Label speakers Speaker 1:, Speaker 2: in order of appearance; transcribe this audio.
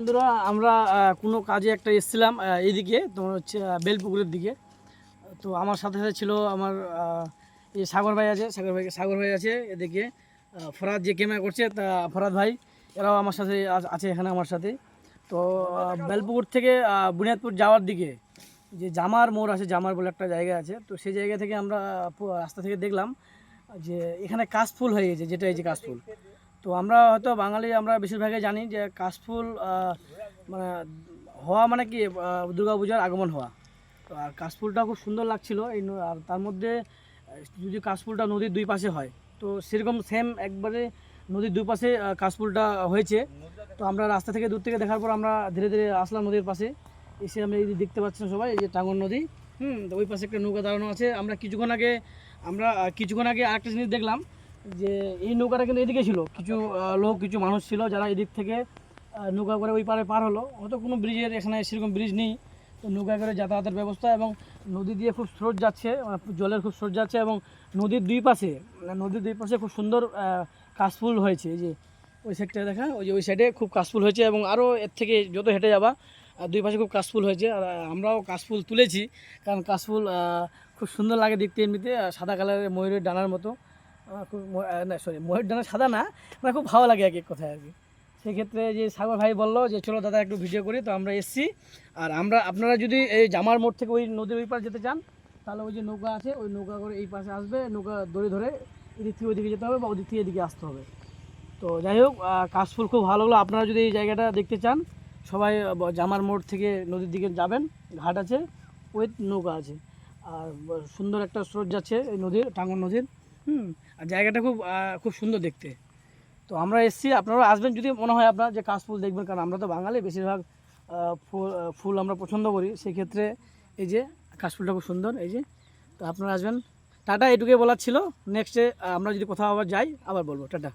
Speaker 1: বন্ধুরা, আমরা কোনো কাজে একটা এসেছিলাম এইদিকে, তোমার হচ্ছে বেলপুকুরের দিকে। তো আমার সাথে সাথে ছিল আমার এই সাগর ভাই আছে, সাগর ভাই সাগর ভাই আছে এদিকে। ফরাদ যে ক্যামেরা করছে, তা ফরাদ ভাই, এরাও আমার সাথে আছে এখানে আমার সাথে। তো বেলপুকুর থেকে বুনিয়াদপুর যাওয়ার দিকে, যে জামার মোড় আছে, জামার বলে একটা জায়গা আছে, তো সেই জায়গা থেকে আমরা রাস্তা থেকে দেখলাম যে এখানে কাশফুল হয়ে গেছে, যেটা এই যে কাশফুল। তো আমরা হয়তো বাঙালি, আমরা বেশিরভাগই জানি যে কাশফুল মানে হওয়া মানে কি দুর্গা পূজার আগমন হওয়া। তো আর কাশফুলটা খুব সুন্দর লাগছিল এই আর তার মধ্যে যদি কাশফুলটা নদীর দুই পাশে হয়, তো সেরকম সেম একবারে নদীর দুই পাশে কাশফুলটা হয়েছে। তো আমরা রাস্তা থেকে দূর থেকে দেখার পর আমরা ধীরে ধীরে আসলাম নদীর পাশে। এসে আমরা এই দেখতে পাচ্ছেন সবাই, এই যে টাঙ্গন নদী। হুম, তো ওই পাশে একটা নৌকা দাঁড়ানো আছে। আমরা কিছুক্ষণ আগে, আমরা কিছুক্ষণ আগে আরেকটা জিনিস দেখলাম। যে এই নৌকাটা কিন্তু এদিকে ছিল। কিছু লোক, কিছু মানুষ ছিল যারা এদিক থেকে নৌকা করে ওই পারে পার হলো। হয়তো কোনো ব্রিজের এখানে সেরকম ব্রিজ নেই। তো নৌকা করে যাতায়াতের ব্যবস্থা এবং নদী দিয়ে খুব স্রোত যাচ্ছে মানে জলের খুব স্রোত যাচ্ছে এবং নদীর দুই পাশে মানে নদীর দুই পাশে খুব সুন্দর কাশফুল হয়েছে। যে ওই সাইডটা দেখা, ওই যে ওই সাইডে খুব কাশফুল হয়েছে এবং আরও এর থেকে যত হেঁটে যাবা দুই পাশে খুব কাশফুল হয়েছে। আর আমরাও কাশফুল তুলেছি, কারণ কাশফুল খুব সুন্দর লাগে দেখতে এমনিতে সাদা কালারের ময়ূরের ডানার মতো। আহ, খুব না সরি ময়ূর ডানা সাদা না মানে খুব ভালো লাগে এক এক কথায় আর কি। সেক্ষেত্রে যে সাগর ভাই বলল যে চলো দাদা একটু ভিডিও করি। তো আমরা এসছি। আর আমরা আপনারা যদি এই জামার মোড় থেকে ওই নদীর ওই পার যেতে চান তাহলে ওই যে নৌকা আছে ওই নৌকা করে এই পাশে আসবে। নৌকা দড়ি ধরে এদিক থেকে ওইদিকে যেতে হবে বা ওদিক থেকে এদিকে আসতে হবে। তো যাই হোক কাশফুল খুব ভালো হলো আপনারা যদি এই জায়গাটা দেখতে চান সবাই জামার মোড় থেকে নদীর দিকে যাবেন। ঘাট আছে ওই নৌকা আছে। আর সুন্দর একটা স্রোত যাচ্ছে এই নদীর টাঙ্গন নদীর। হুম, আর জায়গাটা খুব খুব সুন্দর দেখতে। তো আমরা এসছি আপনারা আসবেন, যদি মনে হয় আপনার যে কাশফুল দেখবেন, কারণ আমরা তো বাঙালি, বেশিরভাগ ফুল ফুল আমরা পছন্দ করি। সেক্ষেত্রে এই যে কাশফুলটা খুব সুন্দর, এই যে। তো আপনারা আসবেন। টাটা, এটুকুই বলার ছিল। নেক্সটে আমরা যদি কোথাও আবার যাই, আবার বলব। টাটা।